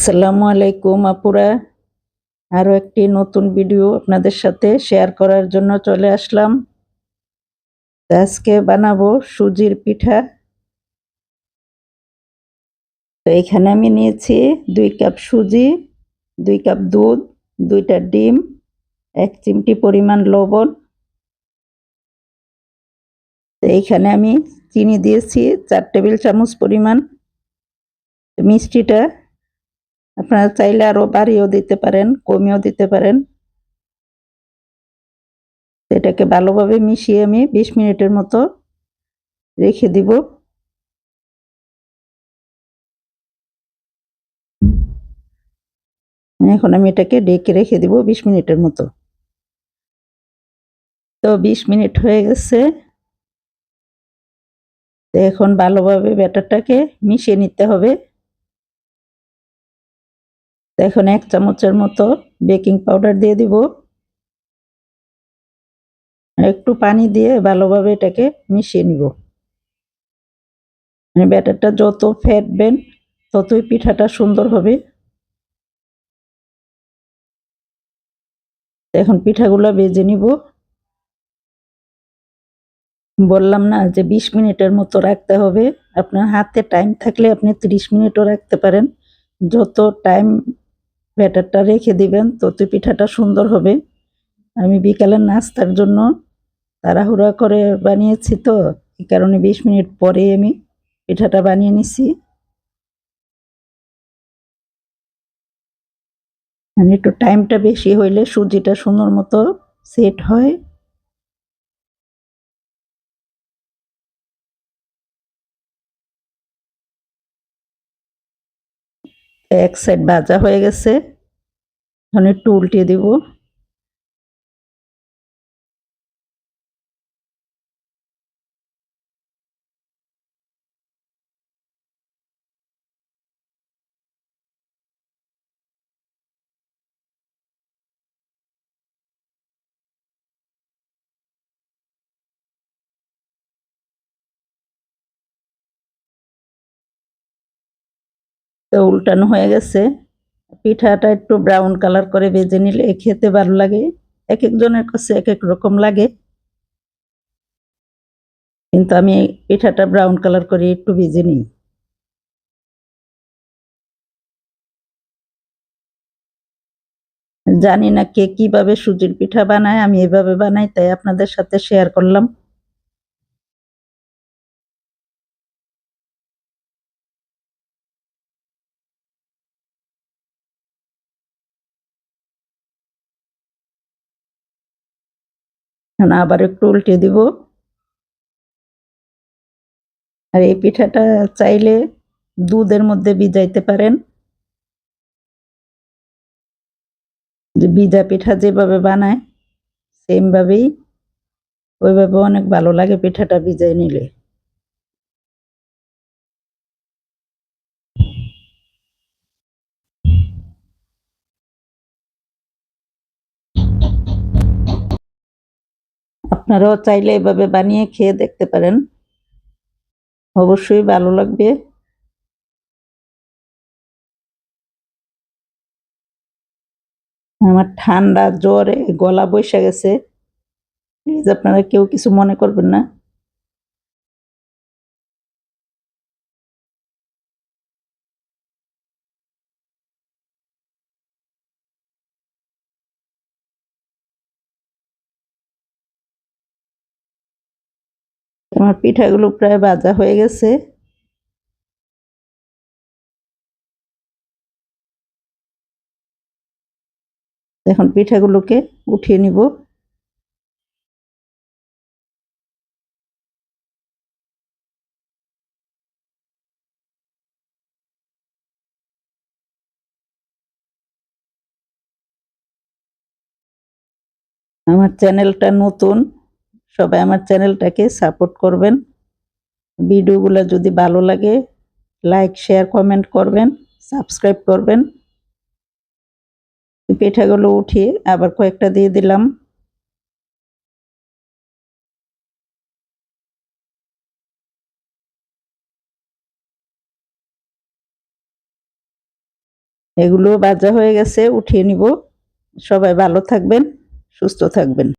আসসালামু আলাইকুম আপুরা। আরও একটি নতুন ভিডিও আপনাদের সাথে শেয়ার করার জন্য চলে আসলাম। আজকে বানাবো সুজির পিঠা। তো এখানে আমি নিয়েছি দুই কাপ সুজি, দুই কাপ দুধ, দুইটা ডিম, এক চিমটি পরিমাণ লবণ। তো এইখানে আমি চিনি দিয়েছি, চার টেবিল চামচ পরিমাণ। মিষ্টিটা আপনারা চাইলে আরও বাড়িও দিতে পারেন কমিয়েও দিতে পারেন। এটাকে ভালোভাবে মিশিয়ে আমি বিশ মিনিটের মতো রেখে দিব। এখন আমি এটাকে ডেকে রেখে দিব বিশ মিনিটের মতো। তো বিশ মিনিট হয়ে গেছে। এখন ভালোভাবে ব্যাটারটাকে মিশিয়ে নিতে হবে। এখন এক চামচের মতো বেকিং পাউডার দিয়ে দিব। একটু পানি দিয়ে ভালোভাবে এটাকে মিশিয়ে নিব। মানে ব্যাটারটা যত ফেটবেন, ততই পিঠাটা সুন্দর হবে। এখন পিঠাগুলো বেজে নিব। বললাম না যে বিশ মিনিটের মতো রাখতে হবে। আপনার হাতে টাইম থাকলে আপনি ত্রিশ মিনিটও রাখতে পারেন। যত টাইম ব্যাটারটা রেখে দিবেন ততই পিঠাটা সুন্দর হবে। আমি বিকালের নাস্তার জন্য তাড়াহুড়া করে বানিয়েছি তো এই কারণে বিশ মিনিট পরে আমি পিঠাটা বানিয়ে নিছি। মানে একটু টাইমটা বেশি হইলে সুজিটা সুন্দর মতো সেট হয়। এক সাইড ভাজা হয়ে গেছে। এখন একটু উল্টিয়ে দিব। তো উল্টানো হয়ে গেছে। পিঠাটা একটু ব্রাউন কালার করে ভেজে নিলে খেতে ভালো লাগে। এক একজনের কাছে এক এক রকম লাগে। কিন্তু আমি পিঠাটা ব্রাউন কালার করে একটু ভেজে নিই। জানি না কে কীভাবে সুজির পিঠা বানায়, আমি এভাবে বানাই, তাই আপনাদের সাথে শেয়ার করলাম। আবার একটু উল্টে দিব। আর এই পিঠাটা চাইলে দুধের মধ্যে ভিজাইতে পারেন। ভিজা পিঠা যেভাবে বানায়, সেমভাবেই, ওইভাবে অনেক ভালো লাগে পিঠাটা ভিজাই নিলে। আপনারাও চাইলে এভাবে বানিয়ে খেয়ে দেখতে পারেন। অবশ্যই ভালো লাগবে। আমার ঠান্ডা জ্বরে, গলা বসে গেছে। প্লিজ আপনারা কেউ কিছু মনে করবেন না। আমার পিঠাগুলো প্রায় ভাজা হয়ে গেছে। এখন পিঠাগুলোকে উঠিয়ে নিব। আমার চ্যানেলটা নতুন সবাই আমার চ্যানেলটাকে সাপোর্ট করবেন। ভিডিওগুলো যদি ভালো লাগে, লাইক, শেয়ার, কমেন্ট করবেন, সাবস্ক্রাইব করবেন। পিঠাগুলো উঠিয়ে আবার কয়েকটা দিয়ে দিলাম। এগুলো বাজা হয়ে গেছে, উঠিয়ে নিব। সবাই ভালো থাকবেন, সুস্থ থাকবেন।